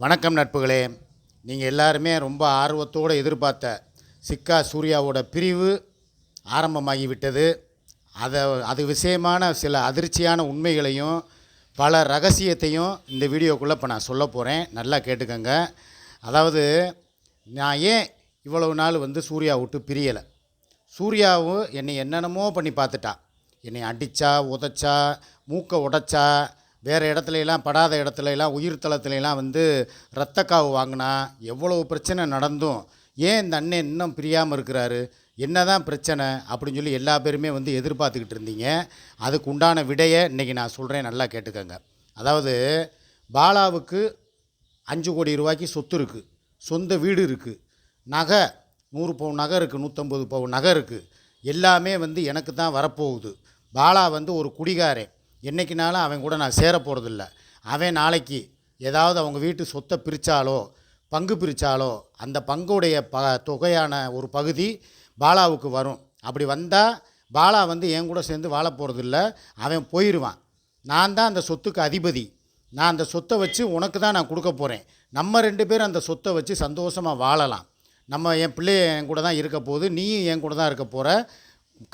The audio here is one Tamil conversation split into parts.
வணக்கம் நட்புகளே. நீங்கள் எல்லாருமே ரொம்ப ஆர்வத்தோடு எதிர்பார்த்த சிக்கா சூர்யாவோட பிரிவு ஆரம்பமாகி விட்டது அதை அது விஷயமான சில அதிர்ச்சியான உண்மைகளையும் பல ரகசியத்தையும் இந்த வீடியோக்குள்ளே இப்போ நான் சொல்ல போகிறேன் நல்லா கேட்டுக்கோங்க. அதாவது நான் ஏன் இவ்வளவு நாள் வந்து சூர்யா விட்டு பிரியலை? சூர்யாவும் என்னை என்னென்னமோ பண்ணி பார்த்துட்டா. என்னை அடித்தா உதைச்சா மூக்கை உடைச்சா வேறு இடத்துல எல்லாம் படாத இடத்துல எல்லாம் உயிர் தளத்துலலாம் வந்து ரத்தக்காவு வாங்கினா எவ்வளவு பிரச்சனை நடந்தும் ஏன் இந்த அண்ணன் இன்னும் பிரியாமல் இருக்கிறாரு? என்னதான் பிரச்சனை? அப்படின்னு சொல்லி எல்லா பேருமே வந்து எதிர்பார்த்துக்கிட்டு இருந்தீங்க. அதுக்கு உண்டான விடையை இன்றைக்கி நான் சொல்கிறேன் நல்லா கேட்டுக்கோங்க. அதாவது பாலாவுக்கு அஞ்சு கோடி ரூபாய்க்கு சொத்து இருக்குது சொந்த வீடு இருக்குது நகை நூறு பவுன் நகை இருக்குது நூற்றம்பது பவுன் நகை இருக்குது எல்லாமே வந்து எனக்கு தான் வரப்போகுது. பாலா வந்து ஒரு குடிகாரன். என்றைக்குனாலும் அவன் கூட நான் சேர போகிறதில்ல அவன் நாளைக்கு ஏதாவது அவங்க வீட்டு சொத்தை பிரித்தாலோ பங்கு பிரித்தாலோ அந்த பங்குடைய ப தொகையான ஒரு பகுதி பாலாவுக்கு வரும். அப்படி வந்தால் பாலா வந்து என் கூட சேர்ந்து வாழ போகிறதில்ல அவன் போயிடுவான் நான் தான் அந்த சொத்துக்கு அதிபதி. நான் அந்த சொத்தை வச்சு உனக்கு தான் நான் கொடுக்க போகிறேன் நம்ம ரெண்டு பேரும் அந்த சொத்தை வச்சு சந்தோஷமாக வாழலாம். நம்ம என் பிள்ளை என் கூட தான் இருக்க போகுது. நீயும் என் கூட தான் இருக்க போகிற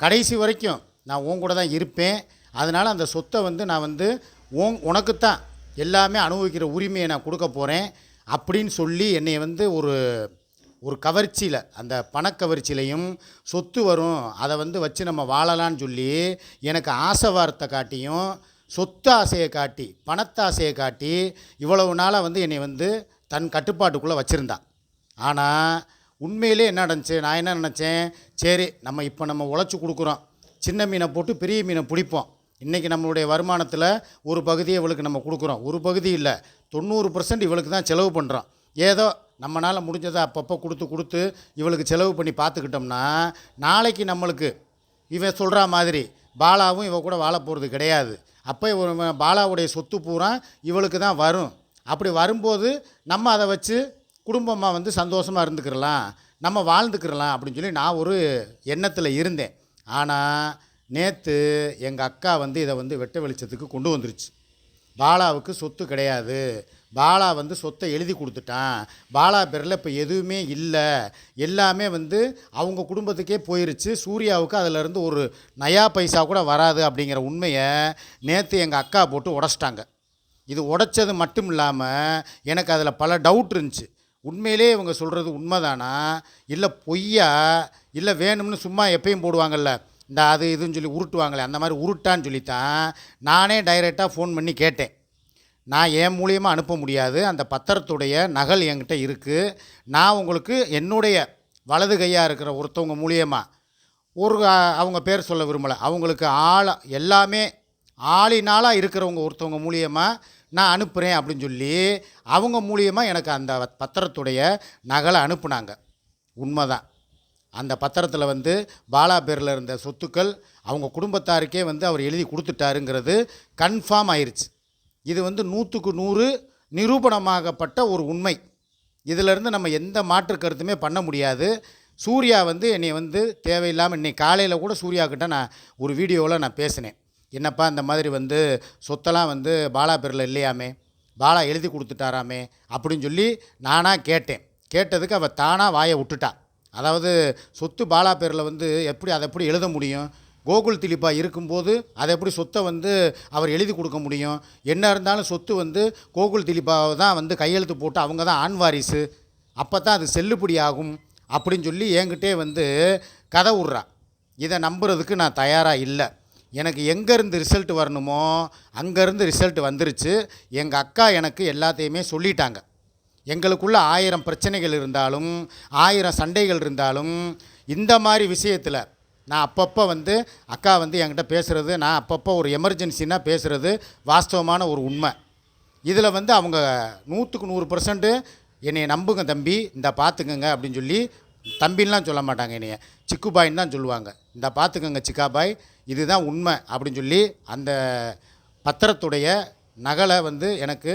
கடைசி வரைக்கும் நான் உன் கூட தான் இருப்பேன். அதனால் அந்த சொத்தை வந்து நான் வந்து உன் உனக்கு தான் எல்லாமே அனுபவிக்கிற உரிமையை நான் கொடுக்க போகிறேன் அப்படின்னு சொல்லி என்னை வந்து ஒரு ஒரு கவர்ச்சியில் அந்த பணக்கவர்ச்சியிலையும் சொத்து வரும். அதை வந்து வச்சு நம்ம வாழலான்னு சொல்லி எனக்கு ஆசை வார்த்தை காட்டியும் சொத்து ஆசையை காட்டி பணத்தாசையை காட்டி இவ்வளவு நாளாக வந்து என்னை வந்து தன் கட்டுப்பாட்டுக்குள்ளே வச்சுருந்தான் ஆனால் உண்மையிலே என்ன நடந்துச்சு? நான் என்ன நினச்சேன்? சரி நம்ம இப்போ நம்ம உழைச்சி கொடுக்குறோம். சின்ன மீனை போட்டு பெரிய மீனை பிடிப்போம். இன்றைக்கி நம்மளுடைய வருமானத்தில் ஒரு பகுதியை இவளுக்கு நம்ம கொடுக்குறோம். ஒரு பகுதி இல்லை. தொண்ணூறு பர்சன்ட் இவளுக்கு தான் செலவு பண்ணுறோம் ஏதோ நம்மளால் முடிஞ்சதை அப்பப்போ கொடுத்து கொடுத்து இவளுக்கு செலவு பண்ணி பார்த்துக்கிட்டோம்னா நாளைக்கு நம்மளுக்கு இவன் சொல்கிற மாதிரி பாலாவும் இவ கூட வாழ போகிறது கிடையாது. அப்போ பாலாவுடைய சொத்து பூரா இவளுக்கு தான் வரும். அப்படி வரும்போது நம்ம அதை வச்சு குடும்பமாக வந்து சந்தோஷமாக இருந்துக்கிறலாம். நம்ம வாழ்ந்துக்கிறலாம் அப்படின்னு சொல்லி நான் ஒரு எண்ணத்தில் இருந்தேன். ஆனால் நேற்று எங்கள் அக்கா வந்து இதை வந்து வெட்ட வெளிச்சத்துக்கு கொண்டு வந்துருச்சு. பாலாவுக்கு சொத்து கிடையாது. பாலா வந்து சொத்தை எழுதி கொடுத்துட்டான். பாலா பேரில் இப்போ எதுவுமே இல்லை. எல்லாமே வந்து அவங்க குடும்பத்துக்கே போயிருச்சு. சூர்யாவுக்கு அதிலிருந்து ஒரு நயா பைசா கூட வராது அப்படிங்கிற உண்மையை நேற்று எங்கள் அக்கா போட்டு உடச்சிட்டாங்க. இது உடைச்சது மட்டும் இல்லாமல் எனக்கு அதில் பல டவுட் இருந்துச்சு. உண்மையிலே இவங்க சொல்கிறது உண்மைதானா? இல்லை பொய்யா? இல்லை வேணும்னு சும்மா எப்பயும் போடுவாங்கல்ல. இந்த அது இதுன்னு சொல்லி உருட்டுவாங்களே அந்த மாதிரி உருட்டான்னு சொல்லித்தான் நானே டைரெக்டாக ஃபோன் பண்ணி கேட்டேன். நான் என் மூலியமாக அனுப்ப முடியாது அந்த பத்திரத்துடைய நகல் என்கிட்ட இருக்குது நான் உங்களுக்கு என்னுடைய வலது கையாக இருக்கிற ஒருத்தவங்க மூலியமாக ஒரு அவங்க பேர் சொல்ல விரும்பலை அவங்களுக்கு ஆள் எல்லாமே ஆளினாலாக இருக்கிறவங்க ஒருத்தவங்க மூலியமாக நான் அனுப்புகிறேன் அப்படின்னு சொல்லி அவங்க மூலியமாக எனக்கு அந்த பத்திரத்துடைய நகலை அனுப்புனாங்க. உண்மைதான். அந்த பத்திரத்தில் வந்து பாலா பேரில் இருந்த சொத்துக்கள் அவங்க குடும்பத்தாருக்கே வந்து அவர் எழுதி கொடுத்துட்டாருங்கிறது கன்ஃபார்ம் ஆயிடுச்சு இது வந்து நூற்றுக்கு நூறு நிரூபணமாகப்பட்ட ஒரு உண்மை. இதிலிருந்து நம்ம எந்த மாற்று கருத்துமே பண்ண முடியாது. சூர்யா வந்து என்னை வந்து தேவையில்லாமல் இன்னைக்கு காலையில் கூட சூர்யா கிட்டே நான் ஒரு வீடியோவில் நான் பேசினேன். என்னப்பா இந்த மாதிரி வந்து சொத்தெல்லாம் வந்து பாலா பேரில் இல்லையாமே? பாலா எழுதி கொடுத்துட்டாராமே? அப்படின்னு சொல்லி நானாக கேட்டேன். கேட்டதுக்கு அவள் தானாக வாயை விட்டுட்டா. அதாவது சொத்து பாலா பேரில் வந்து எப்படி அதை எப்படி எழுத முடியும்? கோகுல் திலீப்பா இருக்கும்போது அதை எப்படி சொத்தை வந்து அவர் எழுதி கொடுக்க முடியும்? என்ன இருந்தாலும் சொத்து வந்து கோகுல் திலீப்பாவை தான் வந்து கையெழுத்து போட்டு அவங்க தான் ஆண் வாரிசு. அப்போ தான் அது செல்லுபடி ஆகும் அப்படின்னு சொல்லி என்கிட்டே வந்து கதை விட்றா இதை நம்புறதுக்கு நான் தயாராக இல்லை. எனக்கு எங்கேருந்து ரிசல்ட் வரணுமோ அங்கேருந்து ரிசல்ட் வந்துருச்சு. எங்கள் அக்கா எனக்கு எல்லாத்தையுமே சொல்லிட்டாங்க. எங்களுக்குள்ள ஆயிரம் பிரச்சனைகள் இருந்தாலும் ஆயிரம் சண்டைகள் இருந்தாலும் இந்த மாதிரி விஷயத்தில் நான் அப்பப்போ வந்து அக்கா வந்து என்கிட்ட பேசுகிறது நான் அப்பப்போ ஒரு எமர்ஜென்சின்னா பேசுகிறது வாஸ்தவமான ஒரு உண்மை. இதில் வந்து அவங்க நூற்றுக்கு நூறு பர்சன்ட்டு என்னை நம்புங்க தம்பி இந்த பார்த்துக்கங்க அப்படின்னு சொல்லி தம்பின்லாம் சொல்ல மாட்டாங்க என்னைய. சிக்குபாயின்னு தான் சொல்லுவாங்க. இந்த பார்த்துக்கங்க சிக்காபாய் இதுதான் உண்மை அப்படின்னு சொல்லி அந்த பத்திரத்துடைய நகலை வந்து எனக்கு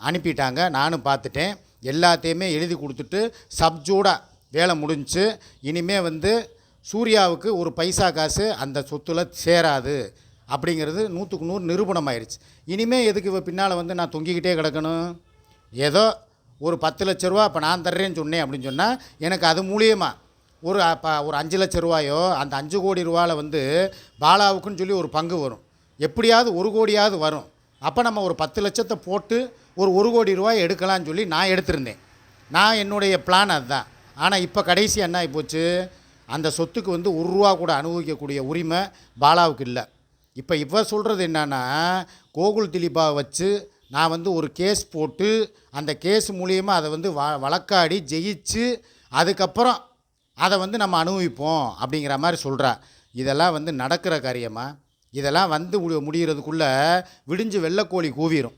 அனுப்பிட்டாங்க. நானும் பார்த்துட்டேன் எல்லாத்தையுமே எழுதி கொடுத்துட்டு சப்ஜூடாக வேலை முடிஞ்சு இனிமே வந்து சூர்யாவுக்கு ஒரு பைசா காசு அந்த சொத்துல சேராது அப்படிங்கிறது நூற்றுக்கு நூறு நிரூபணம் ஆயிடுச்சு இனிமேல் எதுக்கு இவ பின்னால் வந்து நான் தொங்கிக்கிட்டே கிடக்கணும்? ஏதோ ஒரு பத்து லட்ச ரூபா இப்போ நான் தர்றேன்னு சொன்னேன் அப்படின்னு சொன்னால் எனக்கு அது மூலியமாக ஒரு அப்போ ஒரு அஞ்சு லட்ச ரூபாயோ அந்த அஞ்சு கோடி ரூபாவில் வந்து பாலாவுக்குன்னு சொல்லி ஒரு பங்கு வரும். எப்படியாவது ஒரு கோடியாவது வரும். அப்போ நம்ம ஒரு பத்து லட்சத்தை போட்டு ஒரு ஒரு கோடி ரூபாய் எடுக்கலாம்னு சொல்லி நான் எடுத்திருந்தேன். நான் என்னுடைய பிளான் அதுதான். ஆனால் இப்போ கடைசி என்ன ஆகிப்போச்சு போச்சு? அந்த சொத்துக்கு வந்து ஒரு ரூபா கூட அனுபவிக்கக்கூடிய உரிமை பாலாவுக்கு இல்லை. இப்போ இவ சொல்கிறது என்னன்னா கோகுல் திலீபாவை வச்சு நான் வந்து ஒரு கேஸ் போட்டு அந்த கேஸ் மூலியமாக அதை வந்து வ வழக்காடி ஜெயிச்சு அதுக்கப்புறம் அதை வந்து நம்ம அனுபவிப்போம் அப்படிங்கிற மாதிரி சொல்கிறா இதெல்லாம் வந்து நடக்கிற காரியமாக இதெல்லாம் வந்து முடிகிறதுக்குள்ளே விடிஞ்சு வெள்ளைக்கோழி கூவிரும்.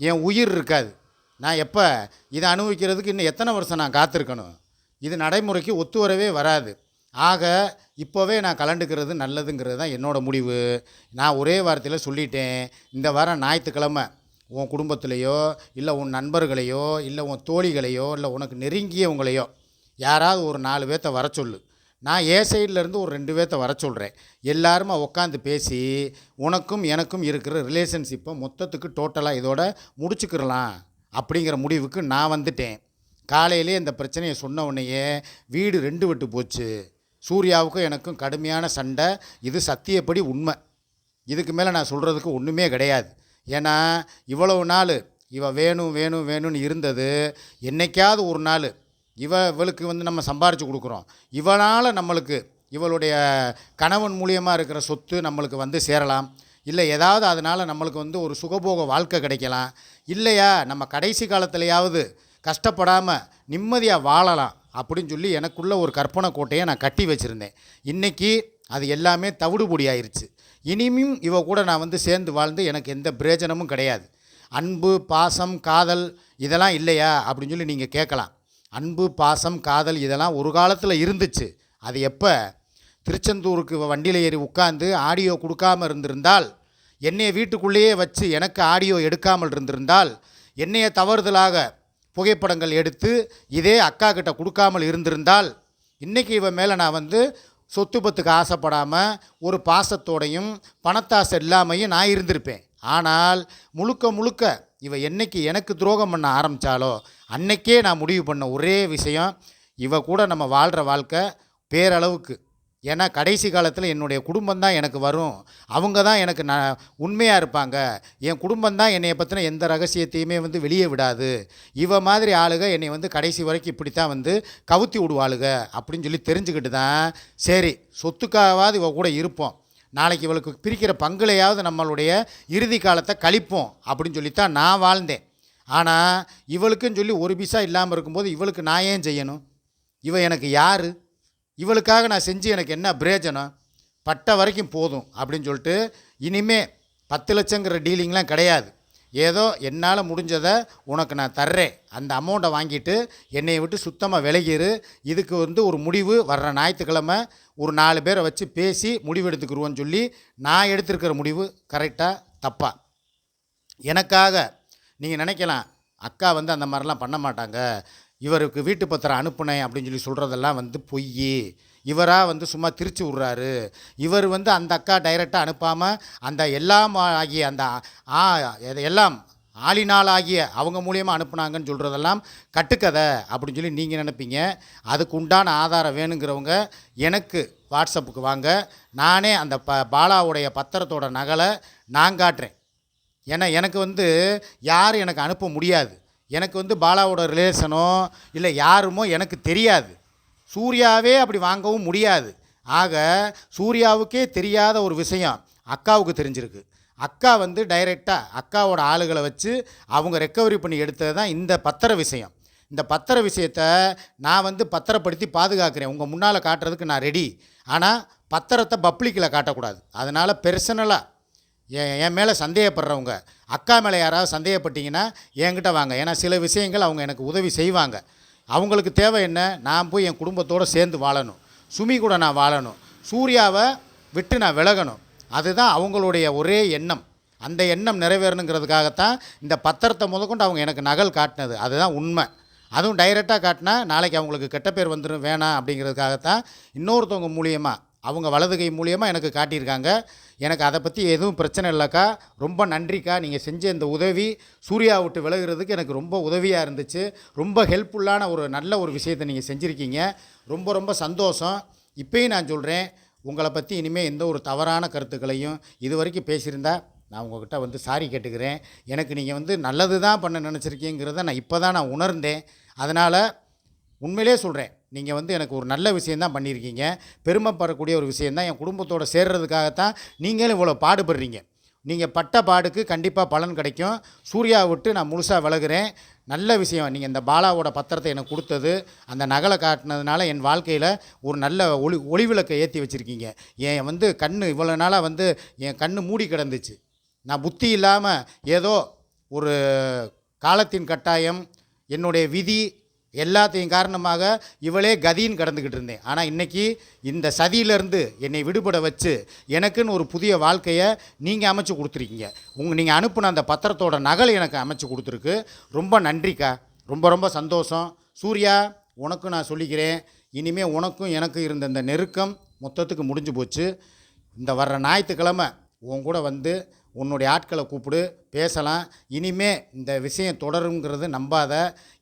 என் உயிர் இருக்காது. நான் எப்போ இதை அனுபவிக்கிறதுக்கு இன்னும் எத்தனை வருஷம் நான் காத்திருக்கணும்? இது நடைமுறைக்கு ஒத்து வரவே வராது. ஆக இப்போவே நான் கலண்டுக்கிறது நல்லதுங்கிறது தான் என்னோடய முடிவு. நான் ஒரே வாரத்தில் சொல்லிட்டேன். இந்த வாரம் ஞாயிற்றுக்கிழமை உன் குடும்பத்திலையோ இல்லை உன் நண்பர்களையோ இல்லை உன் தோழிகளையோ இல்லை உனக்கு நெருங்கியவங்களையோ யாராவது ஒரு நாலு பேர்த்த வர சொல்லு. நான் ஏ சைட்லேருந்து ஒரு ரெண்டு பேர்த்த வர சொல்கிறேன் எல்லாருமா உட்காந்து பேசி உனக்கும் எனக்கும் இருக்கிற ரிலேஷன்ஷிப்பை மொத்தத்துக்கு டோட்டலாக இதோட முடிச்சுக்கிறலாம் அப்படிங்கிற முடிவுக்கு நான் வந்துட்டேன். காலையிலே இந்த பிரச்சனையை சொன்ன உடனேயே வீடு ரெண்டு விட்டு போச்சு. சூர்யாவுக்கும் எனக்கும் கடுமையான சண்டை. இது சத்தியப்படி உண்மை. இதுக்கு மேலே நான் சொல்கிறதுக்கு ஒன்றுமே கிடையாது. ஏன்னா இவ்வளவு நாள் இவ வேணும் வேணும் வேணும்னு இருந்தது. என்னைக்காவது ஒரு நாள் இவ இவளுக்கு வந்து நம்ம சம்பாரித்து கொடுக்குறோம். இவனால் நம்மளுக்கு இவளுடைய கணவன் மூலியமாக இருக்கிற சொத்து நம்மளுக்கு வந்து சேரலாம். இல்லை ஏதாவது அதனால் நம்மளுக்கு வந்து ஒரு சுகபோக வாழ்க்கை கிடைக்கலாம். இல்லையா நம்ம கடைசி காலத்துலையாவது கஷ்டப்படாமல் நிம்மதியாக வாழலாம் அப்படின்னு சொல்லி எனக்குள்ளே ஒரு கற்பனை கோட்டையை நான் கட்டி வச்சுருந்தேன். இன்றைக்கி அது எல்லாமே தவிடுபொடி ஆயிருச்சு. இனியும் இவ கூட நான் வந்து சேர்ந்து வாழ்ந்து எனக்கு எந்த பிரயோஜனமும் கிடையாது. அன்பு பாசம் காதல் இதெல்லாம் இல்லையா அப்படின்னு சொல்லி நீங்கள் கேட்கலாம். அன்பு பாசம் காதல் இதெல்லாம் ஒரு காலத்தில் இருந்துச்சு. அது எப்போ? திருச்செந்தூருக்கு வண்டியில் ஏறி உட்காந்து ஆடியோ கொடுக்காம இருந்திருந்தால் என்னைய வீட்டுக்குள்ளேயே வச்சு எனக்கு ஆடியோ எடுக்காமல் இருந்திருந்தால் என்னைய தவறுதலாக புகைப்படங்கள் எடுத்து இதே அக்கா கிட்ட கொடுக்காமல் இருந்திருந்தால் இன்றைக்கி இவன் மேலே நான் வந்து சொத்து பத்துக்கு ஆசைப்படாமல் ஒரு பாசத்தோடையும் பணத்தாசை இல்லாமையும் நான் இருந்திருப்பேன். ஆனால் முழுக்க முழுக்க இவ என்னைக்கு எனக்கு துரோகம் பண்ண ஆரம்பித்தாலோ அன்னைக்கே நான் முடிவு பண்ண ஒரே விஷயம் இவ கூட நம்ம வாழ்கிற வாழ்க்கை பேரளவுக்கு. ஏன்னா கடைசி காலத்தில் என்னுடைய குடும்பம் தான் எனக்கு வரும். அவங்க தான் எனக்கு நான் உண்மையாக இருப்பாங்க. என் குடும்பம் தான் என்னைய பற்றின எந்த ரகசியத்தையுமே வந்து வெளியே விடாது. இவ மாதிரி ஆளுக என்னை வந்து கடைசி வரைக்கும் இப்படி தான் வந்து கவுத்தி விடுவாளுக அப்படின்னு சொல்லி தெரிஞ்சுக்கிட்டு தான் சரி சொத்துக்காகவாது இவ கூட இருப்போம். நாளைக்கு இவளுக்கு பிரிக்கிற பங்குலையாவது நம்மளுடைய இறுதி காலத்தை கழிப்போம் அப்படின்னு சொல்லித்தான் நான் வாழ்ந்தேன். ஆனால் இவளுக்குன்னு சொல்லி ஒரு பிசா இல்லாமல் இருக்கும்போது இவளுக்கு நான் ஏன் செய்யணும்? இவள் எனக்கு யார்? இவளுக்காக நான் செஞ்சு எனக்கு என்ன பிரயோஜனம்? பட்ட வரைக்கும் போதும் அப்படின்னு சொல்லிட்டு இனிமே பத்து லட்சங்கிற டீலிங்லாம் கிடையாது. ஏதோ என்னால் முடிஞ்சதை உனக்கு நான் தர்றேன். அந்த அமௌண்ட்டை வாங்கிட்டு என்னை விட்டு சுத்தமாக விலகிரு. இதுக்கு வந்து ஒரு முடிவு. வர்ற ஞாயிற்றுக்கிழமை ஒரு நாலு பேரை வச்சு பேசி முடிவு எடுத்துக்கிருவோன்னு சொல்லி நான் எடுத்திருக்கிற முடிவு கரெக்டாக தப்பா. எனக்காக நீங்கள் நினைக்கலாம் அக்கா வந்து அந்த மாதிரிலாம் பண்ண மாட்டாங்க. இவருக்கு வீட்டு பத்திரம் அனுப்புனேன் அப்படின்னு சொல்லி சொல்கிறதெல்லாம் வந்து பொய் இவராக வந்து சும்மா திரிச்சு விட்றாரு. இவர் வந்து அந்த அக்கா டைரெக்டாக அனுப்பாமல் அந்த எல்லாம் ஆகிய அந்த ஆ எல்லாம் ஆளினால் ஆகிய அவங்க மூலியமாக அனுப்புனாங்கன்னு சொல்கிறதெல்லாம் கட்டுக்கதை அப்படின்னு சொல்லி நீங்கள் நினைப்பீங்க. அதுக்கு உண்டான ஆதாரம் வேணுங்கிறவங்க எனக்கு வாட்ஸ்அப்புக்கு வாங்க. நானே அந்த ப பாலாவுடைய பத்திரத்தோட நகலை நான் காட்டுறேன். ஏன்னா எனக்கு வந்து யாரும் எனக்கு அனுப்ப முடியாது. எனக்கு வந்து பாலாவோட ரிலேஷனோ இல்லை யாருமோ எனக்கு தெரியாது. சூர்யாவே அப்படி வாங்கவும் முடியாது. ஆக சூர்யாவுக்கே தெரியாத ஒரு விஷயம் அக்காவுக்கு தெரிஞ்சிருக்கு. அக்கா வந்து டைரெக்டாக அக்காவோட ஆளுகளை வச்சு அவங்க ரெக்கவரி பண்ணி எடுத்தது தான் இந்த பத்திர விஷயம். இந்த பத்திர விஷயத்த நான் வந்து பத்திரப்படுத்தி பாதுகாக்கிறேன். உங்கள் முன்னால் காட்டுறதுக்கு நான் ரெடி ஆனால் பத்திரத்தை பப்ளிக்கில் காட்டக்கூடாது. அதனால் பெர்சனலாக என் என் மேலே சந்தேகப்படுறவங்க. அக்கா மேலே யாராவது சந்தேகப்பட்டீங்கன்னா என்கிட்ட வாங்க. ஏன்னா சில விஷயங்கள் அவங்க எனக்கு உதவி செய்வாங்க. அவங்களுக்கு தேவை என்ன? நான் போய் என் குடும்பத்தோடு சேர்ந்து வாழணும். சுமி கூட நான் வாழணும். சூர்யாவை விட்டு நான் விலகணும். அதுதான் அவங்களுடைய ஒரே எண்ணம். அந்த எண்ணம் நிறைவேறணுங்கிறதுக்காகத்தான் இந்த பத்திரத்தை முதற்கொண்டு அவங்க எனக்கு நகல் காட்டினது. அதுதான் உண்மை. அதுவும் டைரெக்டாக காட்டினா நாளைக்கு அவங்களுக்கு கெட்ட பேர் வந்துடும் வேணாம் அப்படிங்கிறதுக்காகத்தான் இன்னொருத்தவங்க மூலியமாக அவங்க வலது கை மூலியமாக எனக்கு காட்டியிருக்காங்க. எனக்கு அதை பற்றி எதுவும் பிரச்சனை இல்லைக்கா. ரொம்ப நன்றிக்கா. நீங்கள் செஞ்ச இந்த உதவி சூர்யா விட்டு விலகிறதுக்கு எனக்கு ரொம்ப உதவியாக இருந்துச்சு. ரொம்ப ஹெல்ப்ஃபுல்லான ஒரு நல்ல ஒரு விஷயத்தை நீங்கள் செஞ்சுருக்கீங்க. ரொம்ப ரொம்ப சந்தோஷம். இப்போயும் நான் சொல்கிறேன் உங்களை பற்றி இனிமேல் எந்த ஒரு தவறான கருத்துக்களையும் இது வரைக்கும் பேசியிருந்தா நான் உங்ககிட்ட வந்து சாரி கேட்டுக்கிறேன். எனக்கு நீங்கள் வந்து நல்லது தான் பண்ண நினச்சிருக்கீங்கிறத நான் இப்போ தான் நான் உணர்ந்தேன். அதனால் உண்மையிலே சொல்கிறேன் நீங்கள் வந்து எனக்கு ஒரு நல்ல விஷயந்தான் பண்ணியிருக்கீங்க. பெருமைப்படக்கூடிய ஒரு விஷயந்தான் என் குடும்பத்தோடு சேர்றதுக்காகத்தான் நீங்களும் இவ்வளோ பாடுபடுறீங்க. நீங்கள் பட்ட பாடுக்கு கண்டிப்பாக பலன் கிடைக்கும். சூர்யா விட்டு நான் முழுசாக விலகுறேன். நல்ல விஷயம். நீங்கள் இந்த பாலாவோட பத்திரத்தை எனக்கு கொடுத்தது. அந்த நகலை காட்டினதுனால என் வாழ்க்கையில் ஒரு நல்ல ஒளி ஒளிவிளக்கை ஏற்றி வச்சுருக்கீங்க. என் வந்து கண் இவ்வளோ நாளாக வந்து என் கண் மூடி கிடந்துச்சு. நான் புத்தி இல்லாமல் ஏதோ ஒரு காலத்தின் கட்டாயம் என்னுடைய விதி எல்லாத்தையும் காரணமாக இவளே கதின்னு கடந்துக்கிட்டு இருந்தேன். ஆனால் இன்றைக்கி இந்த சதியிலேருந்து என்னை விடுபட வச்சு எனக்குன்னு ஒரு புதிய வாழ்க்கையை நீங்கள் அமைச்சு கொடுத்துருக்கீங்க. உங்கள் நீங்கள் அனுப்பின அந்த பத்திரத்தோட நகல் எனக்கு அமைச்சு கொடுத்துருக்கு. ரொம்ப நன்றிக்கா. ரொம்ப ரொம்ப சந்தோஷம். சூர்யா உனக்கும் நான் சொல்லிக்கிறேன். இனிமேல் உனக்கும் எனக்கும் இருந்த இந்த நெருக்கம் மொத்தத்துக்கு முடிஞ்சு போச்சு. இந்த வர்ற ஞாயிற்றுக்கிழமை உன் கூட வந்து உன்னுடைய ஆட்களை கூப்பிடு பேசலாம். இனிமே இந்த விஷயம் தொடருங்கிறது நம்பாத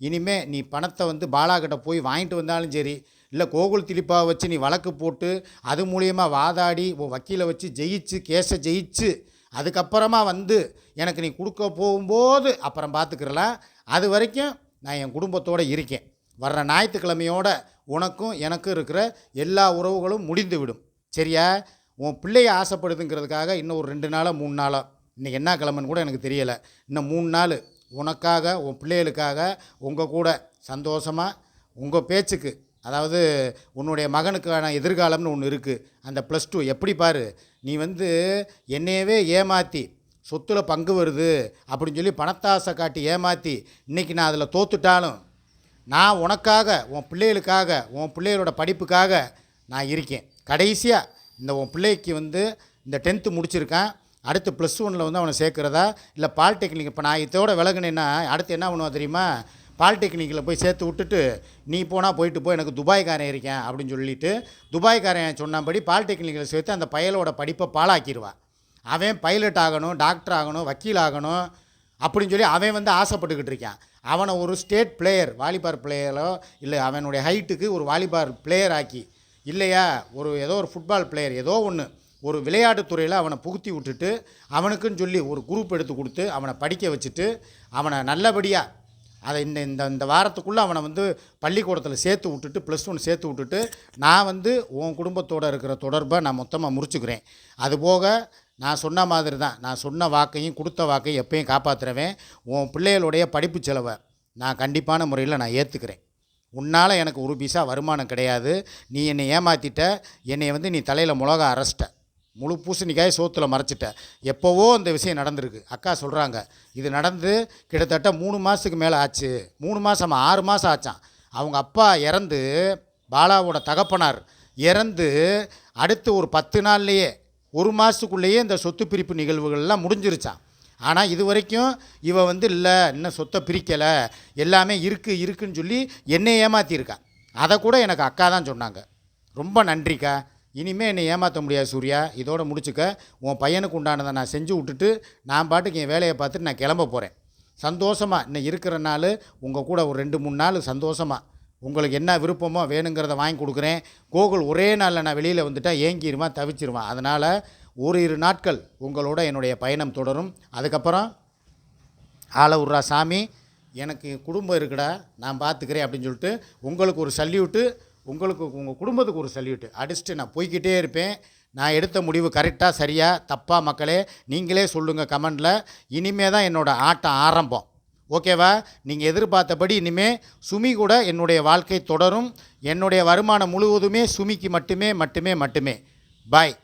இனிமே நீ பணத்தை வந்து பாலாகிட்ட போய் வாங்கிட்டு வந்தாலும் சரி இல்லை கோகுல் திலிப்பாவை வச்சு நீ வழக்கு போட்டு அது மூலியமாக வாதாடி உன் வக்கீலை வச்சு ஜெயிச்சு கேஸை ஜெயிச்சு அதுக்கப்புறமா வந்து எனக்கு நீ கொடுக்க போகும்போது அப்புறம் பார்த்துக்கிறலாம். அது வரைக்கும் நான் என் குடும்பத்தோடு இருக்கேன். வர்ற ஞாயிற்றுக்கிழமையோட உனக்கும் எனக்கும் இருக்கிற எல்லா உறவுகளும் முடிந்துவிடும். சரியா? உன் பிள்ளைய ஆசைப்படுதுங்கிறதுக்காக இன்னும் ஒரு ரெண்டு நாளோ மூணு நாளோ. இன்றைக்கி என்ன கிழமைன்னு கூட எனக்கு தெரியலை. இன்னும் மூணு நாள் உனக்காக உன் பிள்ளைகளுக்காக உங்கள் கூட சந்தோஷமாக உங்கள் பேச்சுக்கு அதாவது உன்னுடைய மகனுக்கான எதிர்காலம்னு ஒன்று இருக்குது அந்த ப்ளஸ் டூ எப்படி பாரு? நீ வந்து என்னையவே ஏமாற்றி சொத்தில் பங்கு வருது அப்படின்னு சொல்லி பணத்தாசை காட்டி ஏமாற்றி இன்றைக்கி நான் அதில் தோத்துட்டாலும் நான் உனக்காக உன் பிள்ளைகளுக்காக உன் பிள்ளைகளோட படிப்புக்காக நான் இருக்கேன். கடைசியாக இந்த உன் பிள்ளைக்கு வந்து இந்த டென்த்து முடிச்சிருக்கான். அடுத்து ப்ளஸ் ஒனில் வந்து அவனை சேர்க்குறதா? இல்லை பாலிடெக்னிக் இப்போ நான் இதோட விலகினேன்னா அடுத்து என்ன பண்ணுவான் தெரியுமா? பாலிடெக்னிக்கில் போய் சேர்த்து விட்டுட்டு நீ போனால் போயிட்டு போய் எனக்கு துபாய்க்காரன் இருக்கேன் அப்படின்னு சொல்லிட்டு துபாய்க்காரன் சொன்னபடி பாலிடெக்னிக்கில் சேர்த்து அந்த பயலோட படிப்பை பாழாக்கிடுவான் அவன் பைலட் ஆகணும் டாக்டர் ஆகணும் வக்கீல் ஆகணும் அப்படின்னு சொல்லி அவன் வந்து ஆசைப்பட்டுக்கிட்டு இருக்கான். அவனை ஒரு ஸ்டேட் பிளேயர் வாலிபார் பிளேயரோ இல்லை அவனுடைய ஹைட்டுக்கு ஒரு வாலிபார் பிளேயர் ஆக்கி இல்லையா? ஒரு ஏதோ ஒரு ஃபுட்பால் பிளேயர் ஏதோ ஒன்று ஒரு விளையாட்டுத்துறையில் அவனை புகுத்தி விட்டுட்டு அவனுக்குன்னு சொல்லி ஒரு குரூப் எடுத்து கொடுத்து அவனை படிக்க வச்சுட்டு அவனை நல்லபடியாக அதை இந்த இந்த இந்த வாரத்துக்குள்ளே அவனை வந்து பள்ளிக்கூடத்தில் சேர்த்து விட்டுட்டு ப்ளஸ் ஒன் சேர்த்து விட்டுட்டு நான் வந்து உன் குடும்பத்தோடு இருக்கிற தொடர்பை நான் மொத்தமாக முறிச்சுக்கிறேன். அதுபோக நான் சொன்ன மாதிரி தான் நான் சொன்ன வாக்கையும் கொடுத்த வாக்கையும் எப்பயும் காப்பாற்றுறவேன் உன் பிள்ளைகளுடைய படிப்பு செலவை நான் கண்டிப்பான முறையில் நான் ஏற்றுக்கிறேன் உன்னால் எனக்கு ஒரு பைசா வருமானம் கிடையாது. நீ என்னை ஏமாற்றிட்ட என்னை வந்து நீ தலையில் மிளகா அரைச்சிட்ட. முழு பூசணிக்காய் சோத்தில் மறைச்சிட்ட. எப்போவோ அந்த விஷயம் நடந்திருக்கு. அக்கா சொல்கிறாங்க இது நடந்து கிட்டத்தட்ட மூணு மாதத்துக்கு மேலே ஆச்சு. மூணு மாதம் ஆறு மாதம் ஆச்சான் அவங்க அப்பா இறந்து பாலாவோட தகப்பனார் இறந்து அடுத்து ஒரு பத்து நாள்லையே ஒரு மாதத்துக்குள்ளேயே இந்த சொத்து பிரிப்பு நிகழ்வுகள்லாம் முடிஞ்சிருச்சான் ஆனால் இது வரைக்கும் இவ வந்து இல்லை இன்னும் சொத்தை பிரிக்கலை எல்லாமே இருக்குது இருக்குன்னு சொல்லி என்னை ஏமாற்றியிருக்கா அதை கூட எனக்கு அக்கா தான் சொன்னாங்க. ரொம்ப நன்றிக்கா. இனிமேல் என்னை ஏமாற்ற முடியாது சூர்யா. இதோடு முடிச்சுக்க. உன் பையனுக்கு உண்டானதை நான் செஞ்சு விட்டுட்டு நான் பாட்டுக்கு என் வேலையை பார்த்துட்டு நான் கிளம்ப போகிறேன் சந்தோஷமாக இன்னும் இருக்கிற நாள் உங்கள் கூட ஒரு ரெண்டு மூணு நாள் சந்தோஷமாக உங்களுக்கு என்ன விருப்பமோ வேணுங்கிறத வாங்கி கொடுக்குறேன். கோகுல் ஒரே நாளில் நான் வெளியில் வந்துட்டால் ஏங்கிடுவான் தவிச்சிருவான். அதனால் ஓரிரு நாட்கள் உங்களோட என்னுடைய பயணம் தொடரும். அதுக்கப்புறம் ஆள விட்றா சாமி எனக்கு குடும்பம் இருக்குடா நான் பார்த்துக்கிறேன் அப்படின்னு சொல்லிட்டு உங்களுக்கு ஒரு சல்யூட்டு உங்களுக்கு உங்கள் குடும்பத்துக்கு ஒரு சல்யூட்டு அடிச்சுட்டு நான் போய்க்கிட்டே இருப்பேன். நான் எடுத்த முடிவு கரெக்டாக சரியாக தப்பாக மக்களே நீங்களே சொல்லுங்கள் கமெண்டில் இனிமே தான் என்னோடய ஆட்டம் ஆரம்பம். ஓகேவா நீங்கள் எதிர்பார்த்தபடி இனிமேல் சுமி கூட என்னுடைய வாழ்க்கை தொடரும். என்னுடைய வருமானம் முழுவதுமே சுமிக்கு மட்டுமே மட்டுமே மட்டுமே. பாய்